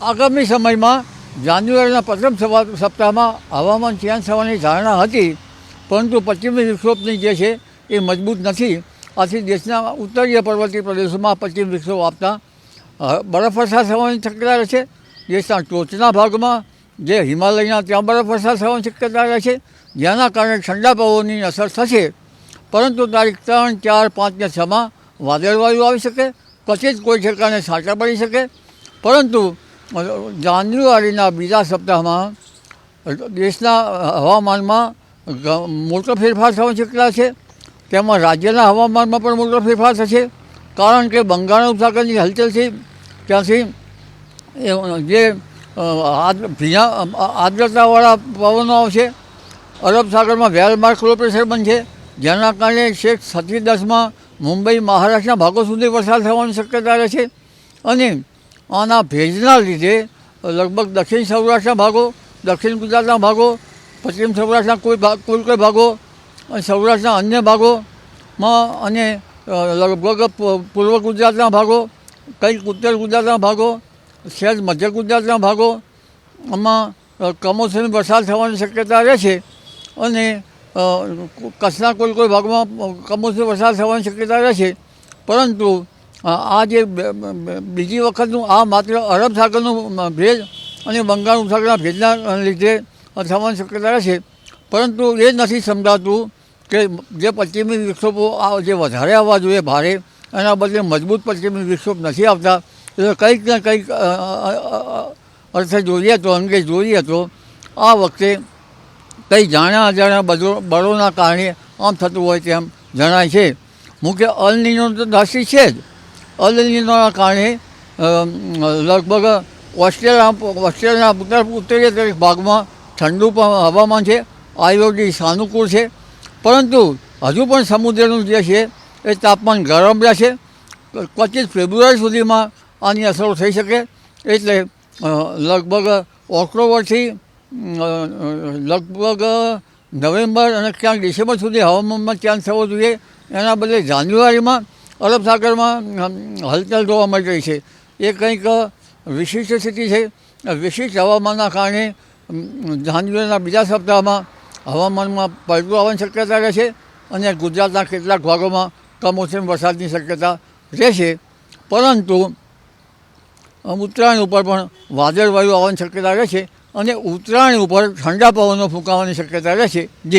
આગામી સમયમાં જાન્યુઆરીના પ્રથમ સપ્તાહમાં હવામાન ચેન્જ થવાની ધારણા હતી, પરંતુ પશ્ચિમી વિક્ષોભની જે છે એ મજબૂત નથી. આથી દેશના ઉત્તરીય પર્વતીય પ્રદેશોમાં પશ્ચિમ વિક્ષોભ આપતા બરફ બરફવર્ષા થવાની શક્યતા રહેશે. દેશના ટોચના ભાગમાં જે હિમાલયના ત્યાં બરફવર્ષા થવાની શક્યતા રહે છે જેના કારણે ઠંડા પવનની અસર થશે. પરંતુ તારીખ ત્રણ, ચાર, પાંચ ને છમાં વાદળવાયુ આવી શકે, પછી જ કોઈ ઠેકાણે છાંટા પડી શકે. પરંતુ જાન્યુઆરીના બીજા સપ્તાહમાં, દેશના હવામાનમાં મોટો ફેરફાર થવા શક્યતા છે. તેમાં રાજ્યના હવામાનમાં પણ મોટો ફેરફાર થશે. કારણ કે બંગાળના ઉપસાગરની હલચલથી ત્યાંથી જે ભીના આર્દ્રતાવાળા પવનો આવશે. અરબ સાગરમાં વેલમાર્ક લો પ્રેશર બનશે. જેના કારણે છેક છથી દસમાં મુંબઈ, મહારાષ્ટ્રના ભાગો સુધી વરસાદ થવાની શક્યતા રહે છે. અને આના ભેજના લીધે લગભગ દક્ષિણ સૌરાષ્ટ્રના ભાગો, દક્ષિણ ગુજરાતના ભાગો, પશ્ચિમ સૌરાષ્ટ્રના કોઈ ભાગ કોઈ કોઈ ભાગો અને સૌરાષ્ટ્રના અન્ય ભાગોમાં અને લગભગ પૂર્વ ગુજરાતના ભાગો, કંઈક ઉત્તર ગુજરાતના ભાગો સહેજ મધ્ય ગુજરાતના ભાગો, આમાં કમોસમી વરસાદ થવાની શક્યતા રહે છે અને કચ્છના કોઈ કોઈ ભાગમાં કમોસમી વરસાદ થવાની શક્યતા રહે છે. પરંતુ આ જે બીજી વખતનું આ માત્ર અરબ સાગરનું ભેજ અને બંગાળ ઉપસાગરના ભેજના લીધે થવાની શક્યતા રહે છે પરંતુ એ નથી સમજાતું કે જે પશ્ચિમી વિક્ષોભો આ જે વધારે આવવા જોઈએ ભારે, એના બદલે મજબૂત પશ્ચિમી વિક્ષોભ નથી આવતા. એટલે કંઈક ને કંઈક અર્થે જોઈએ તો, અંગે જોઈએ તો, આ વખતે કંઈ જાણ્યા અજાણ્યા બધો બળોના કારણે આમ થતું હોય તેમ જણાય છે. મુખ્ય અલનીનો તો દાસી છે જ. અલનીનોના કારણે લગભગ ઓસ્ટ્રેલિયા, ઓસ્ટ્રેલિયાના ઉત્તર ઉત્તરીય ભાગમાં ઠંડુ પણ હવામાન છે આયોડી સાનુકૂળ છે. પરંતુ હજુ પણ સમુદ્રનું જે છે, એ તાપમાન ગરમ રહેશે. પચીસ ફેબ્રુઆરી સુધીમાં આની અસરો થઈ શકે. એટલે લગભગ ઓક્ટોબરથી લગભગ નવેમ્બર અને ક્યાંક ડિસેમ્બર સુધી હવામાનમાં ચેન્જ થવો જોઈએ. એના બદલે જાન્યુઆરીમાં અરબ સાગરમાં હલચલ જોવા મળી રહી છે. એ કંઈક વિશિષ્ટ સ્થિતિ છે. વિશિષ્ટ હવામાનના કારણે જાન્યુઆરીના બીજા સપ્તાહમાં હવામાનમાં પડતું આવવાની શક્યતા રહેશે અને ગુજરાતના કેટલાક ભાગોમાં કમોસમી વરસાદની શક્યતા રહેશે. પરંતુ ઉત્તરાયણ ઉપર પણ વાદળવાયુ આવવાની શક્યતા રહેશે અને ઉત્તરાયણ ઉપર ઠંડા પવનો ફૂંકાવાની શક્યતા રહેશે. જી